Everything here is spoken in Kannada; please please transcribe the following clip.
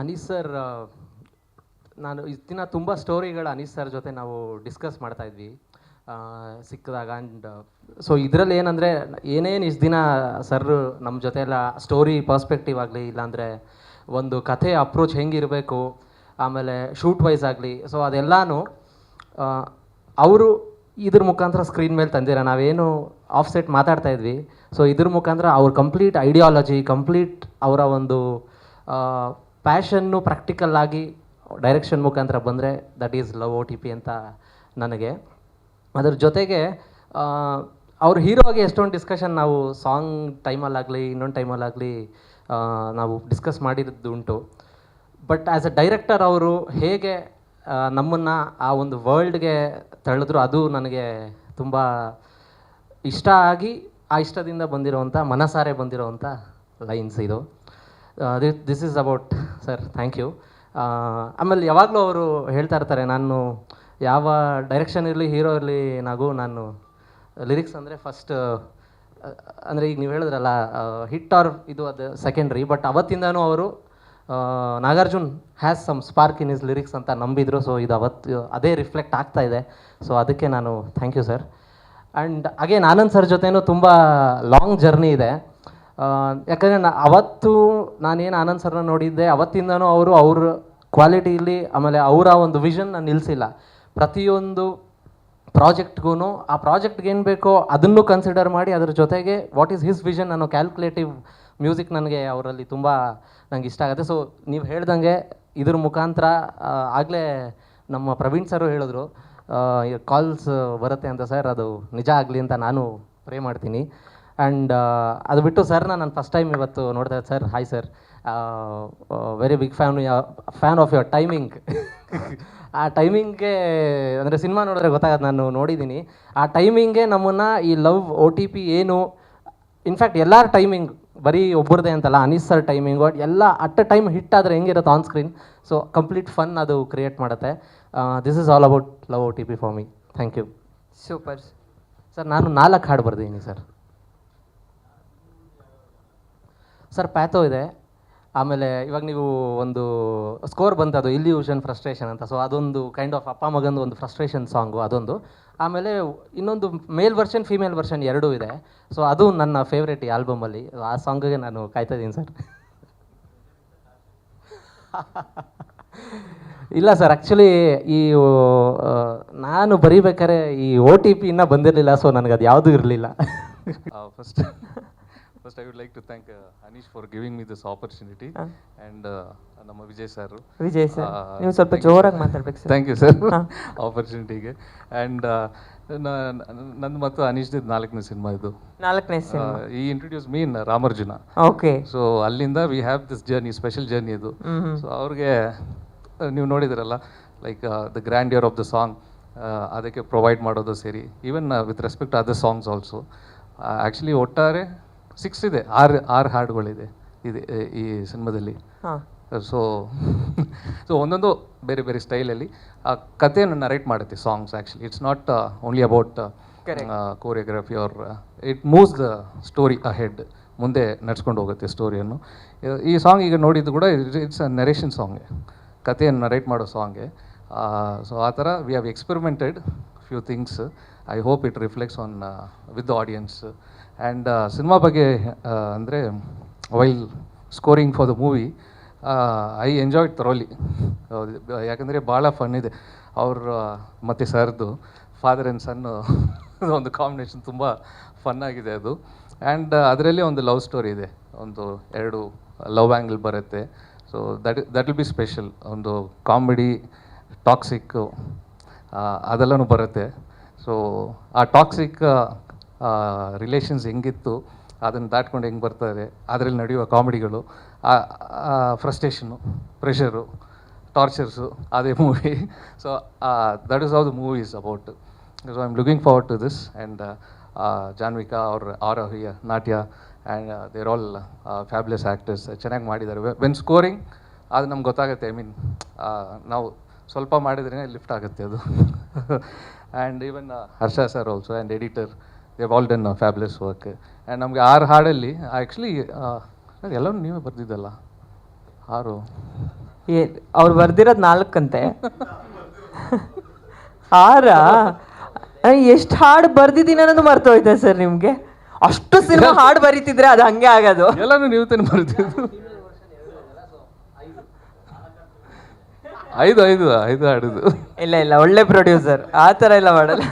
ಅನೀಸ್ ಸರ್ ನಾನು ದಿನ ತುಂಬ ಸ್ಟೋರಿಗಳು ಅನೀಸ್ ಸರ್ ಜೊತೆ ನಾವು ಡಿಸ್ಕಸ್ ಮಾಡ್ತಾ ಇದ್ವಿ ಸಿಕ್ಕಿದಾಗ. ಆ್ಯಂಡ್ ಸೊ ಇದರಲ್ಲಿ ಏನಂದರೆ, ಏನೇನು ಇಷ್ಟು ದಿನ ಸರ್ ನಮ್ಮ ಜೊತೆ ಎಲ್ಲ ಸ್ಟೋರಿ ಪರ್ಸ್ಪೆಕ್ಟಿವ್ ಆಗಲಿ, ಇಲ್ಲಾಂದರೆ ಒಂದು ಕಥೆ ಅಪ್ರೋಚ್ ಹೆಂಗಿರಬೇಕು, ಆಮೇಲೆ ಶೂಟ್ ವೈಸ್ ಆಗಲಿ, ಸೊ ಅದೆಲ್ಲನೂ ಅವರು ಇದ್ರ ಮುಖಾಂತರ ಸ್ಕ್ರೀನ್ ಮೇಲೆ ತಂದಿರ, ನಾವೇನು ಆಫ್ ಸೆಟ್ ಮಾತಾಡ್ತಾ ಇದ್ವಿ. ಸೊ ಇದ್ರ ಮುಖಾಂತರ ಅವ್ರ ಕಂಪ್ಲೀಟ್ ಐಡಿಯಾಲಜಿ, ಕಂಪ್ಲೀಟ್ ಅವರ ಒಂದು ಪ್ಯಾಷನ್ನು ಪ್ರಾಕ್ಟಿಕಲ್ ಆಗಿ ಡೈರೆಕ್ಷನ್ ಮುಖಾಂತರ ಬಂದರೆ that is love O T P ಅಂತ ನನಗೆ. ಅದ್ರ ಜೊತೆಗೆ ಅವ್ರ ಹೀರೋಗೆ ಎಷ್ಟೊಂದು ಡಿಸ್ಕಷನ್ ನಾವು ಸಾಂಗ್ ಟೈಮಲ್ಲಾಗಲಿ ಇನ್ನೊಂದು ಟೈಮಲ್ಲಾಗಲಿ ನಾವು ಡಿಸ್ಕಸ್ ಮಾಡಿರೋದು ಉಂಟು ಬಟ್ ಆ್ಯಸ್ ಅ ಡೈರೆಕ್ಟರ್ ಅವರು ಹೇಗೆ ನಮ್ಮನ್ನು ಆ ಒಂದು ವರ್ಲ್ಡ್ಗೆ ತಳೆದ್ರು ಅದು ನನಗೆ ತುಂಬ ಇಷ್ಟ ಆಗಿ, ಆ ಇಷ್ಟದಿಂದ ಬಂದಿರೋವಂಥ ಮನಸಾರೆ ಬಂದಿರೋವಂಥ ಲೈನ್ಸ್ ಇದು. This is about sir thank you ಆಮೇಲೆ ಯಾವಾಗಲೂ ಅವರು ಹೇಳ್ತಾ ಇರ್ತಾರೆ, ನಾನು ಯಾವ ಡೈರೆಕ್ಷನ್ ಇರಲಿ ಹೀರೋ ಇರಲಿ ನಗು ನಾನು ಲಿರಿಕ್ಸ್ ಅಂದರೆ ಫಸ್ಟ್ ಅಂದರೆ ಈಗ ನೀವು ಹೇಳಿದ್ರಲ್ಲ ಹಿಟ್ ಆರ್ ಇದು ಅದು ಸೆಕೆಂಡ್ರಿ ಬಟ್ ಅವತ್ತಿಂದನೂ ಅವರು Nagarjun has some spark in his lyrics ಅಂತ ನಂಬಿದ್ರು ಸೊ ಇದು ಅವತ್ತು, ಅದೇ ರಿಫ್ಲೆಕ್ಟ್ ಆಗ್ತಾ ಇದೆ. ಸೊ ಅದಕ್ಕೆ ನಾನು thank you sir and again Anand sir ಜೊತೆನೂ ತುಂಬ ಲಾಂಗ್ ಜರ್ನಿ ಇದೆ. ಯಾಕಂದರೆ ನಾ ಅವತ್ತು ನಾನೇನು ಆನಂದ್ ಸರ್ನ ನೋಡಿದ್ದೆ, ಅವತ್ತಿಂದನೂ ಅವರು ಅವ್ರ ಕ್ವಾಲಿಟಿಲಿ, ಆಮೇಲೆ ಅವರ ಒಂದು ವಿಷನ್ ನಾನು ನಿಲ್ಲಿಸಿಲ್ಲ ಪ್ರತಿಯೊಂದು ಪ್ರಾಜೆಕ್ಟ್ಗೂ ಆ ಪ್ರಾಜೆಕ್ಟ್ಗೆ ಏನು ಬೇಕೋ ಅದನ್ನು ಕನ್ಸಿಡರ್ ಮಾಡಿ ಅದ್ರ ಜೊತೆಗೆ ವಾಟ್ ಈಸ್ ಹಿಸ್ ವಿಷನ್ ಅನ್ನೋ ಕ್ಯಾಲ್ಕುಲೇಟಿವ್ ಮ್ಯೂಸಿಕ್ ನನಗೆ ಅವರಲ್ಲಿ ತುಂಬ ನಂಗೆ ಇಷ್ಟ ಆಗುತ್ತೆ. ಸೊ ನೀವು ಹೇಳ್ದಂಗೆ ಇದ್ರ ಮುಖಾಂತರ ಆಗಲೇ ನಮ್ಮ ಪ್ರವೀಣ್ ಸರು ಹೇಳಿದ್ರು ಕಾಲ್ಸ್ ಬರುತ್ತೆ ಅಂತ ಸರ್, ಅದು ನಿಜ ಆಗಲಿ ಅಂತ ನಾನು ಪ್ರೇ ಮಾಡ್ತೀನಿ. ಆ್ಯಂಡ್ ಅದು ಬಿಟ್ಟು ಸರ್ನ ನಾನು ಫಸ್ಟ್ ಟೈಮ್ ಇವತ್ತು ನೋಡ್ತಾ ಇದ್ದೆ. Sir hi sir very big fan fan of your timing ಆ ಟೈಮಿಂಗ್ಗೆ ಅಂದರೆ ಸಿನಿಮಾ ನೋಡಿದ್ರೆ ಗೊತ್ತಾಗತ್ತೆ ನಾನು ನೋಡಿದ್ದೀನಿ. ಆ ಟೈಮಿಂಗ್ಗೆ ನಮ್ಮನ್ನು ಈ ಲವ್ ಓ ಟಿ ಪಿ ಏನು ಇನ್ಫ್ಯಾಕ್ಟ್ ಎಲ್ಲರ ಟೈಮಿಂಗ್ ಬರೀ ಒಬ್ಬರದೇ ಅಂತಲ್ಲ ಅನೀಸ್ ಸರ್ ಟೈಮಿಂಗು ಎಲ್ಲ ಅಟ್ ಅ ಟೈಮ್ ಹಿಟ್ ಆದರೆ ಹೆಂಗಿರುತ್ತೆ on screen so complete fun ಅದು ಕ್ರಿಯೇಟ್ ಮಾಡುತ್ತೆ. This is all about love O T P for me thank you super sir ನಾನು ನಾಲ್ಕು ಹಾಡು ಬರ್ದಿದ್ದೀನಿ ಸರ್ ಸರ್ ಪ್ಯಾಥೋ ಇದೆ. ಆಮೇಲೆ ಇವಾಗ ನೀವು ಒಂದು ಸ್ಕೋರ್ ಬಂತದು ಇಲ್ಯೂಷನ್ ಫ್ರಸ್ಟ್ರೇಷನ್ ಅಂತ. ಸೊ ಅದೊಂದು ಕೈಂಡ್ ಆಫ್ ಅಪ್ಪ ಮಗಂದು ಒಂದು ಫ್ರಸ್ಟ್ರೇಷನ್ ಸಾಂಗು ಅದೊಂದು. ಆಮೇಲೆ ಇನ್ನೊಂದು ಮೇಲ್ ವರ್ಷನ್ ಫೀಮೇಲ್ ವರ್ಷನ್ ಎರಡೂ ಇದೆ. ಸೊ ಅದು ನನ್ನ ಫೇವ್ರೆಟ್ ಈ ಆಲ್ಬಮಲ್ಲಿ ಆ ಸಾಂಗಿಗೆ ನಾನು ಕಾಯ್ತಾ ಇದ್ದೀನಿ ಸರ್. ಇಲ್ಲ ಸರ್. ಆ್ಯಕ್ಚುಲಿ ಈ ನಾನು ಬರೀಬೇಕಾದ್ರೆ ಈ ಓ ಟಿ ಪಿ ಇನ್ನೂ ಬಂದಿರಲಿಲ್ಲ ಸೊ ನನಗೆ ಅದು ಯಾವುದೂ ಇರಲಿಲ್ಲ. Uh, first, I I would like to thank uh, Anish for giving me this opportunity and uh, ನಮ್ಮ ವಿಜಯ್ ಸರ್ ವಿಜಯ್ ಸರ್ ನೀವು ಸ್ವಲ್ಪ ಜೋರಾಗಿ ಮಾತಾಡ್ಬೇಕು ಸರ್ ಥ್ಯಾಂಕ್ ಯು ಸರ್ ಆಪರ್ಚುನಿಟಿಗೆ ಅಂಡ್ ನಂದು ಮತ್ತು ಅನೀಶ್ದು ನಾಲ್ಕನೇ ಸಿನಿಮಾ ಇದು. ನಾಲ್ಕನೇ ಸಿನಿಮಾ ಈ introduce mean Ramarjuna. Okay so ಅಲ್ಲಿಂದ we have this journey special journey ಇದು. ಸೊ ಅವ್ರಿಗೆ ನೀವು ನೋಡಿದಿರಲ್ಲ like the grandeur of the song ಅದಕ್ಕೆ ಪ್ರೊವೈಡ್ ಮಾಡೋದು ಸೇರಿ. Even with respect other songs also actually ಒಟ್ಟಾರೆ ಸಿಕ್ಸ್ ಇದೆ ಆರು ಆರು ಹಾಡುಗಳಿದೆ ಇದೆ ಈ ಸಿನಿಮಾದಲ್ಲಿ. ಸೊ ಸೊ ಒಂದೊಂದು ಬೇರೆ ಬೇರೆ ಸ್ಟೈಲಲ್ಲಿ ಆ ಕಥೆಯನ್ನು ನರೇಟ್ ಮಾಡುತ್ತೆ songs actually it's not only about choreography or it moves the story ahead ಮುಂದೆ ನಡ್ಸ್ಕೊಂಡು ಹೋಗುತ್ತೆ ಸ್ಟೋರಿಯನ್ನು ಈ ಸಾಂಗ್ ಈಗ ನೋಡಿದ್ದು ಕೂಡ ಇಟ್ಸ್ ಅ ನರೇಷನ್ ಸಾಂಗೆ ಕಥೆಯನ್ನು ನರೇಟ್ ಮಾಡೋ ಸಾಂಗೆ ಸೊ ಆ ಥರ we have experimented few things I hope it reflects on with audience and cinema ಬಗ್ಗೆ ಅಂದರೆ while scoring for the movie I enjoy thoroughly ಯಾಕಂದರೆ ಭಾಳ ಫನ್ ಇದೆ. ಅವ್ರ ಮತ್ತು ಸರ್ದು ಫಾದರ್ ಆ್ಯಂಡ್ ಸನ್ನು ಒಂದು ಕಾಂಬಿನೇಷನ್ ತುಂಬ ಫನ್ನಾಗಿದೆ ಅದು. ಆ್ಯಂಡ್ ಅದರಲ್ಲಿ ಒಂದು ಲವ್ ಸ್ಟೋರಿ ಇದೆ. ಒಂದು ಎರಡು ಲವ್ ಆ್ಯಂಗಲ್ ಬರುತ್ತೆ. So that that will be special ಒಂದು ಕಾಮಿಡಿ ಟಾಕ್ಸಿಕ್ಕು ಅದೆಲ್ಲನೂ ಬರುತ್ತೆ. ಸೊ ಆ ಟಾಕ್ಸಿಕ್ ರಿಲೇಷನ್ಸ್ ಹೆಂಗಿತ್ತು, ಅದನ್ನು ದಾಟ್ಕೊಂಡು ಹೆಂಗೆ ಬರ್ತಾರೆ ಅದರಲ್ಲಿ ನಡೆಯುವ ಕಾಮಿಡಿಗಳು ಫ್ರಸ್ಟ್ರೇಷನು ಪ್ರೆಷರು ಟಾರ್ಚರ್ಸು ಅದೇ movie so that is how the movie is about so I am looking forward to this and Janvika ಅವ್ರ Arohya Natya and they're all fabulous actors ಚೆನ್ನಾಗಿ ಮಾಡಿದ್ದಾರೆ. ವೆನ್ ಸ್ಕೋರಿಂಗ್ ಅದು ನಮ್ಗೆ ಗೊತ್ತಾಗುತ್ತೆ ಐ ಮೀನ್ ನಾವು ಸ್ವಲ್ಪ ಮಾಡಿದ್ರೇ ಲಿಫ್ಟ್ ಆಗುತ್ತೆ ಅದು. And even Harsha sir also and editor Dev all done fabulous work and ನಮಗೆ ಆರು ಹಾಡಲ್ಲಿ ಆ್ಯಕ್ಚುಲಿ ಎಲ್ಲವೂ ನೀವೇ ಬರ್ದಿದ್ದಲ್ಲ. ಆರು. ಏ ಅವ್ರು ಬರ್ದಿರೋದು ನಾಲ್ಕಂತೆ. ಆರ? ಎಷ್ಟು ಹಾಡು ಬರ್ದಿದ್ದೀನಿ ಅನ್ನೋದು ಮರ್ತೋಯ್ತಾ ಸರ್ ನಿಮಗೆ. ಅಷ್ಟು ಸಿನಿಮಾ ಹಾಡು ಬರೀತಿದ್ರೆ ಅದು ಹಂಗೆ ಆಗೋದು. ಎಲ್ಲನೂ ನೀವು ತಾನೇ ಬರ್ತಿದ್ದು ಐದು ಐದು ಐದು ಆಡುದು. ಇಲ್ಲ ಇಲ್ಲ ಒಳ್ಳೆ ಪ್ರೊಡ್ಯೂಸರ್ ಆ ಥರ ಎಲ್ಲ ಮಾಡಲ್ಲ.